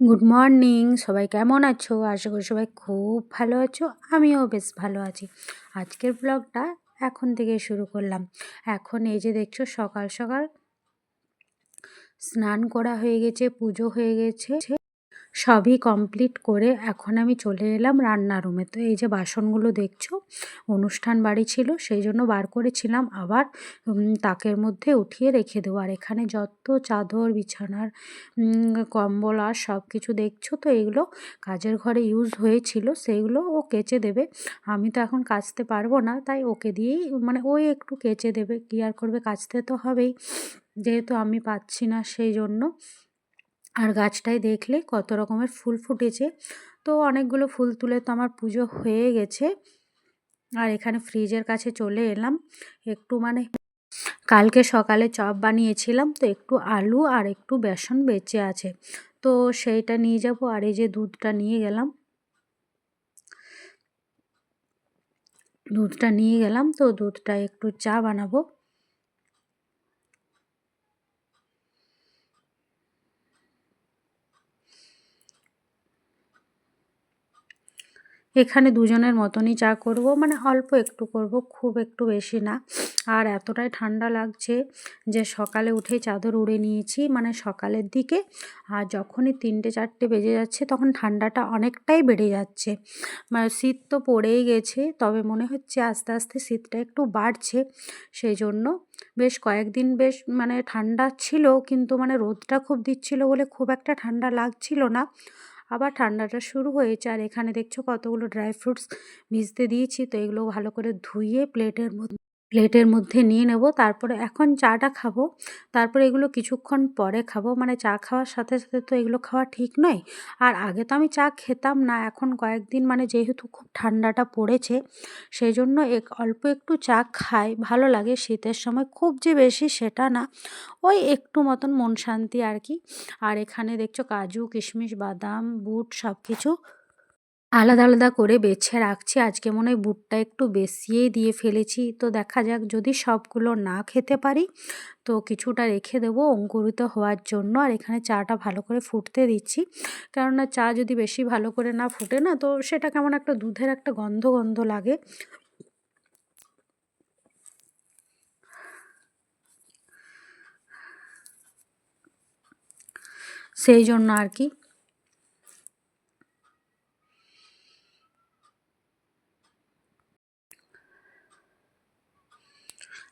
Good morning সবাই কেমন আছো? আশা করি সবাই খুব ভালো আছো। আমিও বেশ ভালো আছি। আজকের ব্লগটা এখন থেকে শুরু করলাম। এখন এই যে দেখছ, সকাল সকাল স্নান করা হয়ে গেছে, পুজো হয়ে গেছে। সবই কমপ্লিট করে এখন আমি চলে এলাম রান্নার রুমে তো এই যে বাসনগুলো দেখছ, অনুষ্ঠান বাড়ি ছিল, সেই জন্য বার করেছিলাম। আবার তাকের মধ্যে উঠিয়ে রেখে দেবো। আর এখানে যত চাদর, বিছানার কম্বল আর সব কিছু দেখছ তো, এগুলো কাজের ঘরে ইউজ হয়েছিল সেইগুলো ও কেচে দেবে। আমি তো এখন কাচতে পারব না, তাই ওকে দিয়েই মানে ওই একটু কেচে দেবে। কি আর করবে? কাচতে তো হবেই। যেহেতু আমি পাচ্ছি না সেই জন্য। আর গাছটায় দেখলে কত রকমের ফুল ফুটেছে। তো অনেকগুলো ফুল তুলে তো আমার পুজো হয়ে গেছে। আর এখানে ফ্রিজের কাছে চলে এলাম। একটু মানে কালকে সকালে চপ বানিয়েছিলাম, তো একটু আলু আর একটু বেসন বেঁচে আছে। তো সেইটা নিয়ে যাব আর এই যে দুধটা নিয়ে গেলাম। দুধটা নিয়ে গেলাম, তো দুধটা একটু চা বানাবো। এখানে দুজনের মতনই চা করব মানে অল্প একটু করব, খুব একটু বেশি না। আর এতটাই ঠান্ডা লাগছে যে সকালে উঠেই চাদর উড়ে নিয়েছি মানে সকালের দিকে। আর যখনই তিনটে চারটে বেজে যাচ্ছে, তখন ঠান্ডাটা অনেকটাই বেড়ে যাচ্ছে। মানে শীত তো পড়েই গেছে, তবে মনে হচ্ছে আস্তে আস্তে শীতটা একটু বাড়ছে। সেই জন্য বেশ কয়েকদিন বেশ মানে ঠান্ডা ছিল, কিন্তু মানে রোদটা খুব দিচ্ছিল বলে খুব একটা ঠান্ডা লাগছিল না। আবার ঠান্ডাটা শুরু হয়েছে আর এখানে দেখছ কতগুলো ড্রাই ফ্রুটস ভিজতে দিয়েছি, তো এগুলো ভালো করে ধুয়ে প্লেটের মধ্যে প্লেটের মধ্যে নিয়ে নেব। তারপরে এখন চাটা খাব। তারপরে এগুলো কিছুক্ষণ পরে খাব। মানে চা খাওয়ার সাথে সাথে তো এগুলো খাওয়া ঠিক নয়। আর আগে তো আমি চা খেতাম না। এখন কয়েকদিন মানে যেহেতু খুব ঠান্ডাটা পড়েছে সেই জন্য এক অল্প একটু চা খাই। ভালো লাগে। শীতের সময় খুব যে বেশি সেটা না। ওই একটু মতন মন শান্তি আর কি। আর এখানে দেখছ কাজু, কিশমিশ, বাদাম, বুট সব কিছু আলাদা আলাদা করে বেছে রাখছি। আজকে মনে হয় বুটটা একটু বেশিই দিয়ে ফেলেছি। তো দেখা যাক যদি সবগুলো না খেতে পারি, তো কিছুটা রেখে দেবো অঙ্কুরিত হওয়ার জন্য। আর এখানে চাটা ভালো করে ফুটতে দিচ্ছি। কেননা চা যদি বেশি ভালো করে না ফুটে না, তো সেটা কেমন একটা দুধের একটা গন্ধ গন্ধ লাগে। সেই জন্য আর কি।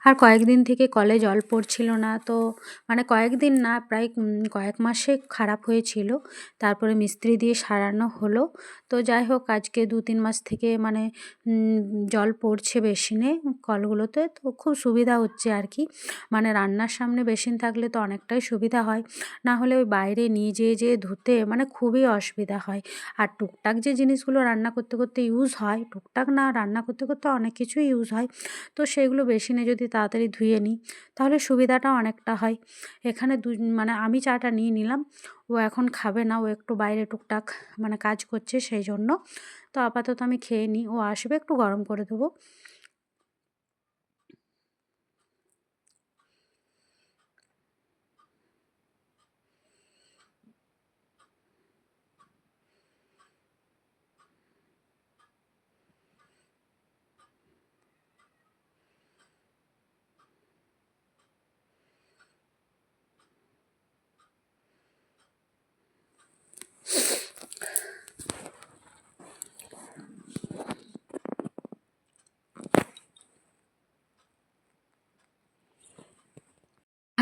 আর কয়েকদিন থেকে কলে জল পড়ছিল না। তো মানে কয়েকদিন না, প্রায় কয়েক মাসে খারাপ হয়েছিল। তারপরে মিস্ত্রি দিয়ে সারানো হলো। তো যাই হোক, আজকে দু তিন মাস থেকে মানে জল পড়ছে বেসিনে কলগুলোতে। তো খুব সুবিধা হচ্ছে আর কি। মানে রান্নার সামনে বেসিন থাকলে তো অনেকটাই সুবিধা হয়। না হলে ওই বাইরে নিয়ে যেয়ে যেয়ে ধুতে মানে খুবই অসুবিধা হয়। আর টুকটাক যে জিনিসগুলো রান্না করতে করতে ইউজ হয়, টুকটাক না রান্না করতে করতে অনেক কিছুই ইউজ হয়। তো সেগুলো বেসিনে যদি তাড়াতাড়ি ধুয়ে নিই, তাহলে সুবিধাটা অনেকটা হয়। এখানে দু মানে আমি চাটা নিয়ে নিলাম, ও এখন খাবে না, ও একটু বাইরে টুকটাক মানে কাজ করছে সেই জন্য। তো আপাতত আমি খেয়ে নিই, ও আসবে, একটু গরম করে দেবো।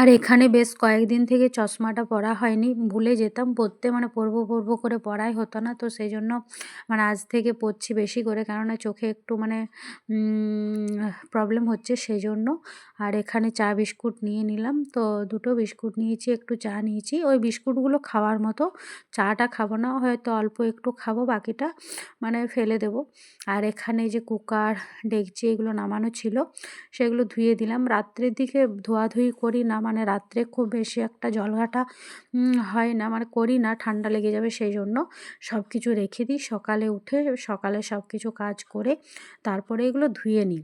আর এখানে বেশ কয়েকদিন থেকে চশমাটা পরা হয়নি। ভুলে যেতাম পড়তে মানে পরবো পরবো করে পরাই হতো না। তো সেই জন্য মানে আজ থেকে পড়ছি বেশি করে। কেননা চোখে একটু মানে প্রবলেম হচ্ছে সেই জন্য। আর এখানে চা বিস্কুট নিয়ে নিলাম। তো দুটো বিস্কুট নিয়েছি, একটু চা নিয়েছি। ওই বিস্কুটগুলো খাওয়ার মতো চাটা খাব না, হয়তো অল্প একটু খাব, বাকিটা মানে ফেলে দেবো। আর এখানে যে কুকার, ডেকচি এগুলো নামানো ছিল, সেগুলো ধুয়ে দিলাম। রাত্রের দিকে ধোয়াধুয়ি করি না মানে রাত্রে খুব বেশি একটা জলঘাটা হয় না মানে করি না, ঠান্ডা লেগে যাবে সেই জন্য সব কিছু রেখে দিই। সকালে উঠে সকালে সব কিছু কাজ করে তারপরে এগুলো ধুয়ে নিই।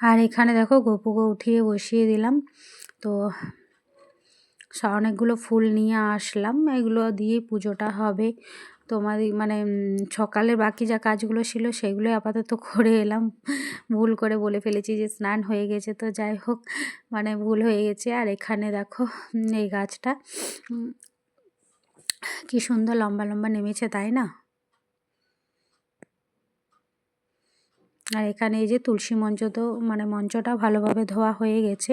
আর এখানে দেখো গোপুকে উঠিয়ে বসিয়ে দিলাম। তো অনেকগুলো ফুল নিয়ে আসলাম। এগুলো দিয়ে পুজোটা হবে। তোমাদের মানে সকালের বাকি যা কাজগুলো ছিল সেগুলোই আপাতত করে এলাম। ভুল করে বলে ফেলেছি যে স্নান হয়ে গেছে, তো যাই হোক মানে ভুল হয়ে গেছে। আর এখানে দেখো এই গাছটা কি সুন্দর লম্বা লম্বা নেমেছে, তাই না? আর এখানে এই যে তুলসী মঞ্চ তো মানে মঞ্চটা ভালোভাবে ধোয়া হয়ে গেছে।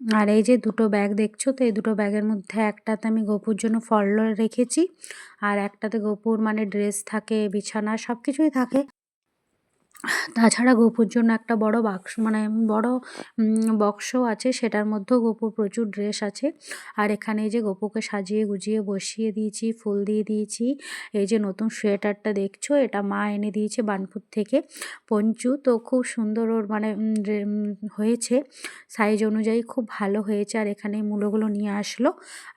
আর এই যে দুটো ব্যাগ দেখছ তো, এই দুটো ব্যাগের মধ্যে একটাতে আমি গপুর জন্য ফল রেখেছি, আর একটাতে গপুর মানে ড্রেস থাকে, বিছানা সব কিছুই থাকে। তাছাড়া গোপুর জন্য একটা বড় বাক্স মানে বড় বক্স আছে, সেটার মধ্যেও গোপুর প্রচুর ড্রেস আছে। আর এখানে এই যে গোপুকে সাজিয়ে গুজিয়ে বসিয়ে দিয়েছি, ফুল দিয়ে দিয়েছি, এই যে নতুন সোয়েটারটা দেখছ, এটা মা এনে দিয়েছে বানপুর থেকে। পঞ্চু তো খুব সুন্দর ওর মানে হয়েছে সাইজ অনুযায়ী খুব ভালো হয়েছে। আর এখানে মূলোগুলো নিয়ে আসলো,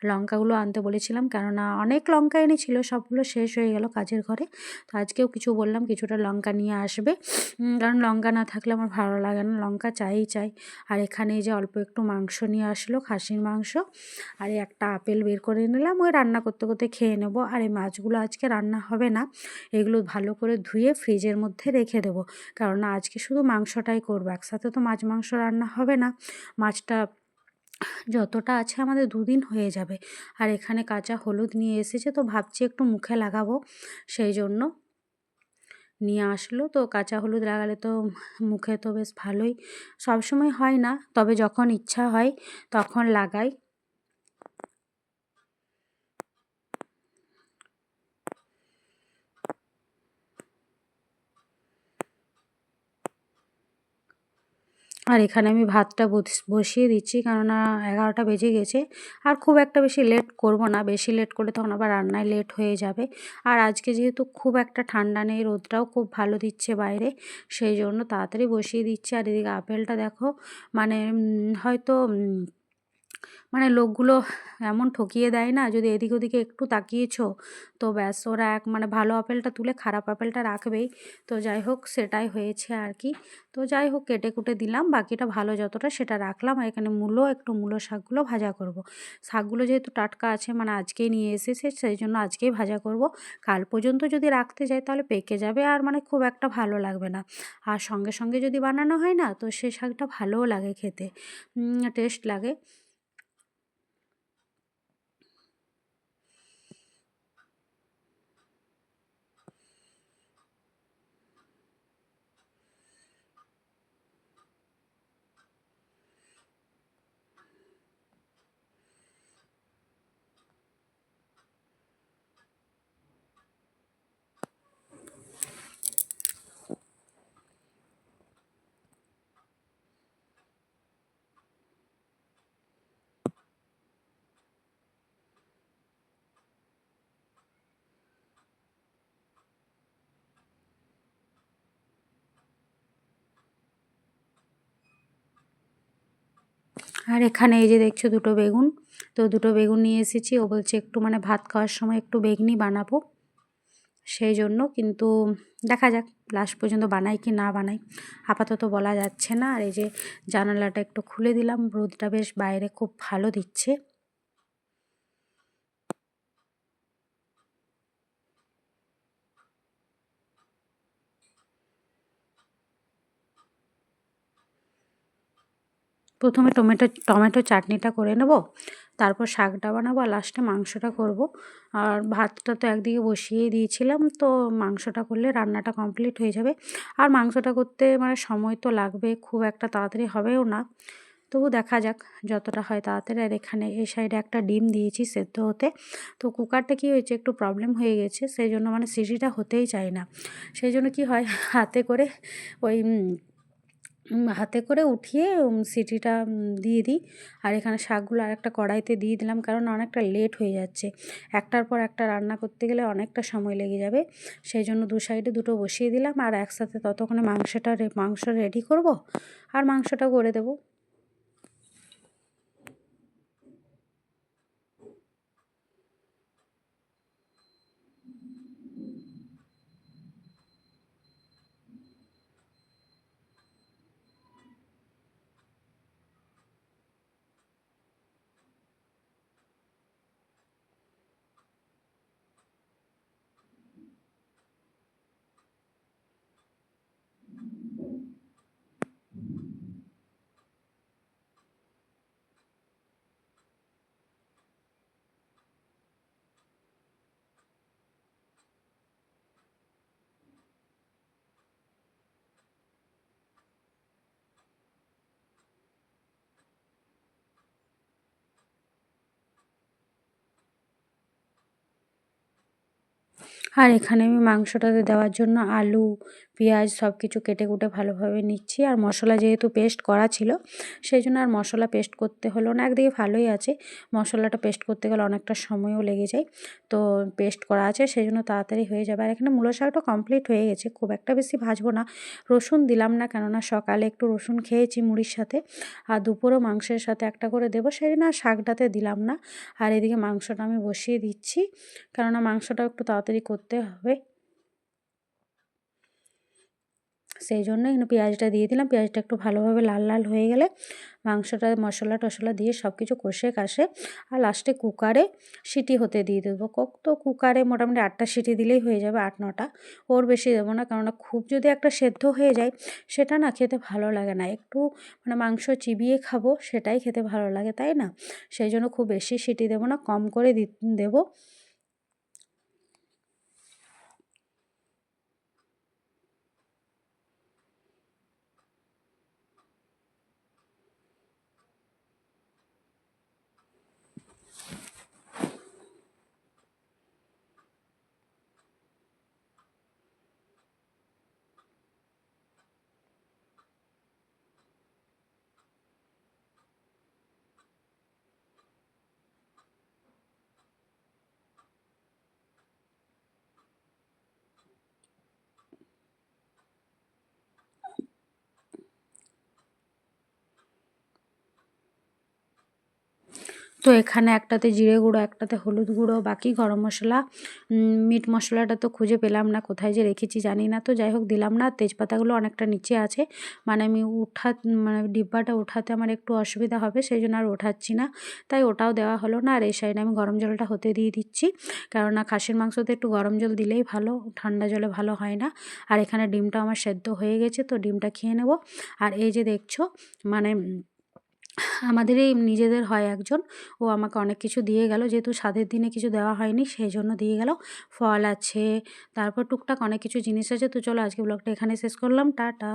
লঙ্কাগুলো আনতে বলেছিলাম, কেননা অনেক লঙ্কা এনেছিল, সবগুলো শেষ হয়ে গেল কাজের ঘরে। তো আজকেও কিছু বললাম, কিছুটা লঙ্কা নিয়ে আসবে। কারণ লঙ্কা না থাকলে আমার ভালো লাগে না। লঙ্কা চাই চাই। আর এখানে যে অল্প একটু মাংস নিয়ে আসলো, খাসির মাংস। আর এই একটা আপেল বের করে নিলাম, ওই রান্না করতে করতে খেয়ে নেব। আর এই মাছগুলো আজকে রান্না হবে না, এগুলো ভালো করে ধুয়ে ফ্রিজের মধ্যে রেখে দেবো। কারণ আজকে শুধু মাংসটাই করব, একসাথে তো মাছ, মাংস রান্না হবে না। মাছটা যতটা আছে আমাদের দুদিন হয়ে যাবে। আর এখানে কাঁচা হলুদ নিয়ে এসেছে, তো ভাবছি একটু মুখে লাগাবো। সেই জন্য নিয়ে আসলো। তো কাঁচা হলুদ লাগালে তো মুখে তো বেশ ভালোই। সবসময় হয় না, তবে যখন ইচ্ছা হয় তখন লাগাই। আর এখানে আমি ভাতটা বসিয়ে দিচ্ছি কেননা এগারোটা বেজে গেছে। আর খুব একটা বেশি লেট করব না, বেশি লেট করলে তখন আবার রান্নায় লেট হয়ে যাবে। আর আজকে যেহেতু খুব একটা ঠান্ডা নেই, রোদটাও খুব ভালো দিচ্ছে বাইরে, সেই জন্য তাড়াতাড়ি বসিয়ে দিচ্ছি। আর এদিকে আপেলটা দেখো মানে হয়তো মানে লোকগুলো এমন ঠকিয়ে দেয় না, যদি এদিক ওদিকে একটু তাকিয়েছ, তো ব্যাস ওরা এক মানে ভালো আপেলটা তুলে খারাপ আপেলটা রাখবেই। তো যাই হোক, সেটাই হয়েছে আর কি। তো যাই হোক, কেটে কুটে দিলাম, বাকিটা ভালো যতটা সেটা রাখলাম। আর এখানে মূলো, একটু মূলো শাকগুলো ভাজা করব। শাকগুলো যেহেতু টাটকা আছে মানে আজকেই নিয়ে এসেছে, সেই জন্য আজকেই ভাজা করব। কাল পর্যন্ত যদি রাখতে যাই, তাহলে পেকে যাবে আর মানে খুব একটা ভালো লাগবে না। আর সঙ্গে সঙ্গে যদি বানানো হয় না, তো সে শাকটা ভালোও লাগে খেতে। টেস্ট লাগে। আর এখানে এই যে দেখছ দুটো বেগুন। তো দুটো বেগুন নিয়ে এসেছি। ও বলছে একটু মানে ভাত খাওয়ার সময় একটু বেগনি বানাবো। সেই জন্য কিন্তু দেখা যাক লাস্ট পর্যন্ত বানাই কি না বানাই। আপাতত বলা যাচ্ছে না। আর এই যে জানালাটা একটু খুলে দিলাম। রোদটা বেশ বাইরে খুব ভালো দিচ্ছে। প্রথমে টমেটো টমেটো চাটনিটা করে নেব, তারপর শাকটা বানাবো আর লাস্টে মাংসটা করব। আর ভাতটা তো একদিকে বসিয়ে দিয়েছিলাম, তো মাংসটা করলে রান্নাটা কমপ্লিট হয়ে যাবে। আর মাংসটা করতে মানে সময় তো লাগবে, খুব একটা তাড়াতাড়ি হবেও না। তবু দেখা যাক যতটা হয় তাড়াতাড়ি। আর এখানে এই সাইডে একটা ডিম দিয়েছি সেদ্ধ হতে। তো কুকারটা কি হয়েছে, একটু প্রবলেম হয়ে গেছে, সেই জন্য মানে সিটিটা হতেই চায় না। সেই জন্য কি হয়, হাতে করে ওই হাতে করে উঠিয়ে সিটিটা দিয়ে দিই। আর এখানে শাকগুলো আর একটা কড়াইতে দিয়ে দিলাম কারণ অনেকটা লেট হয়ে যাচ্ছে। একটার পর একটা রান্না করতে গেলে অনেকটা সময় লেগে যাবে। সেই জন্য দু সাইডে দুটো বসিয়ে দিলাম। আর একসাথে ততক্ষণে মাংসটা মাংস রেডি করব। আর মাংসটা করে দেবো। আর এখানে আমি মাংসটাতে দেওয়ার জন্য আলু পেঁয়াজ সব কিছু কেটে কুটে ভালোভাবে নিচ্ছি। আর মশলা যেহেতু পেস্ট করা ছিল সেই জন্য আর মশলা পেস্ট করতে হলো না। একদিকে ভালোই আছে, মশলাটা পেস্ট করতে গেলে অনেকটা সময়ও লেগে যায়। তো পেস্ট করা আছে সেই জন্য তাড়াতাড়ি হয়ে যাবে। আর এখানে মূলো শাকটা কমপ্লিট হয়ে গেছে, খুব একটা বেশি ভাজবো না। রসুন দিলাম না, কেননা সকালে একটু রসুন খেয়েছি মুড়ির সাথে। আর দুপুরও মাংসের সাথে একটা করে দেবো সেই জন্য আর শাকটাতে দিলাম না। আর এদিকে মাংসটা আমি বসিয়ে দিচ্ছি, কেননা মাংসটা একটু তাড়াতাড়ি করতে হবে। সেই জন্য এখানে পেঁয়াজটা দিয়ে দিলাম। পেঁয়াজটা একটু ভালোভাবে লাল লাল হয়ে গেলে মাংসটা, মশলা টশলা দিয়ে সব কিছু কষে, কাষে আর লাস্টে কুকারে সিটি হতে দিয়ে দেবো। তো কুকারে মোটামুটি আটটা সিটি দিলেই হয়ে যাবে, আট, নটা। ওর বেশি দেবো না কেননা খুব যদি একটা সেদ্ধ হয়ে যায়, সেটা না খেতে ভালো লাগে না। একটু মানে মাংস চিবিয়ে খাব, সেটাই খেতে ভালো লাগে, তাই না? সেই জন্য খুব বেশি সিটি দেবো না, কম করে দি, দেবো। তো এখানে একটাতে জিরে গুঁড়ো, একটাতে হলুদ গুঁড়ো, বাকি গরম মশলা। মিট মশলাটা তো খুঁজে পেলাম না, কোথায় যে রেখেছি জানি না। তো যাই হোক, দিলাম না, তেজপাতাগুলো অনেকটা নিচে আছে। মানে আমি উঠা মানে ডিব্বাটা উঠাতে আমার একটু অসুবিধা হবে, সেই জন্য আর ওঠাচ্ছি না। তাই ওটাও দেওয়া হলো না, আর এই সাইডে আমি গরম জলটা হতে দিয়ে দিচ্ছি। কেননা খাসির মাংসতে একটু গরম জল দিলেই ভালো, ঠান্ডা জলে ভালো হয় না। আর এখানে ডিমটা আমার সেদ্ধ হয়ে গেছে, তো ডিমটা খেয়ে নেব। আর এই যে দেখছ মানে আমাদের এই নিজেদের হয় একজন। ও আমাকে অনেক কিছু দিয়ে গেল। যেহেতু স্বাদের দিনে কিছু দেওয়া হয়নি সেই জন্য দিয়ে গেল। ফল আছে, তারপর টুকটাক অনেক কিছু জিনিস আছে। তো চলো আজকে ব্লগটা এখানে শেষ করলাম। টাটা।